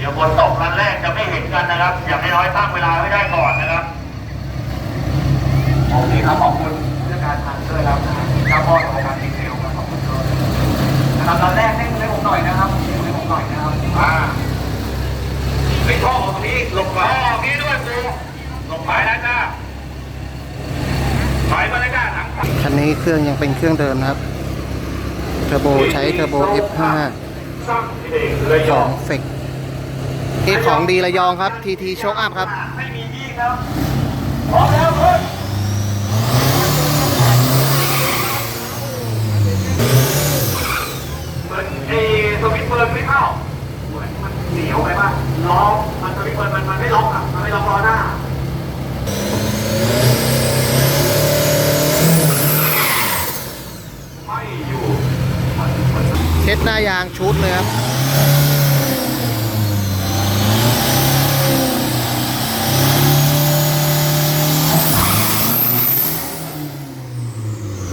เดี๋ยวฝนตกรันแรกจะไม่เห็นกันนะครับ อย่างน้อยๆตั้งเวลาไว้ได้ก่อนนะครับโอเคครับขอบคุณเรื่องการทางด้วยครับแล้วก็ของการดีเทลครับขอบคุณด้วยนะครับตอนแรกให้ให้ผมหน่อยนะครับให้ผมหน่อยนะครับอ่าไปท่อตรงนี้หลบท่อตรงนี้ด้วยกูหลบไปแล้วจ้าถอยมาเลยจ้าหลังคันนี้เครื่องยังเป็นเครื่องเดิมนะครับเทอร์โบใช้เทอร์โบ F5 สร้างที่เองเลยขยออมงเฟก ที่ของดีระยองครับ TT โชคอัพครับไม่มียี่ครับพร้อมแล้วเพื่อนเหมือนไอ้สวิตเบิร์นไม่เข้าเหมือนมันเหนียวไปป่ะล้อมันสวิตเบิร์นมันมันไม่ล็อกอะมันไม่ล็อกล้อหน้าไม่อยู่เช็ดหน้ายางชุดเลยครับ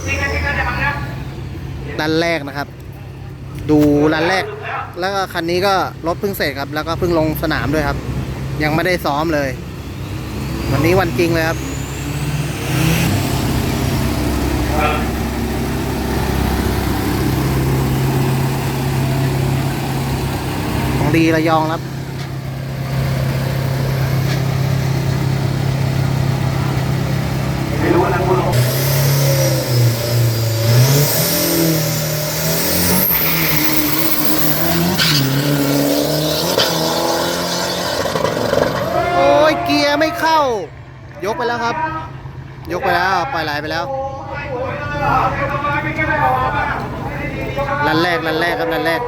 จริงๆจริงๆจะมันนะ รันแรกนะครับ ดูรันแรก แล้วก็คันนี้ก็รถเพิ่งเสร็จครับ แล้วก็เพิ่งลงสนามด้วยครับ ยังไม่ได้ซ้อมเลย วันนี้วันจริงเลยครับของดีระยองครับ ไม่รู้นะคุณ โอ้ย เกียร์ไม่เข้า ยกไปแล้วครับ ยกไปแล้วปล่อยไหลไปแล้วรันแรกรันแรกครับรันแรก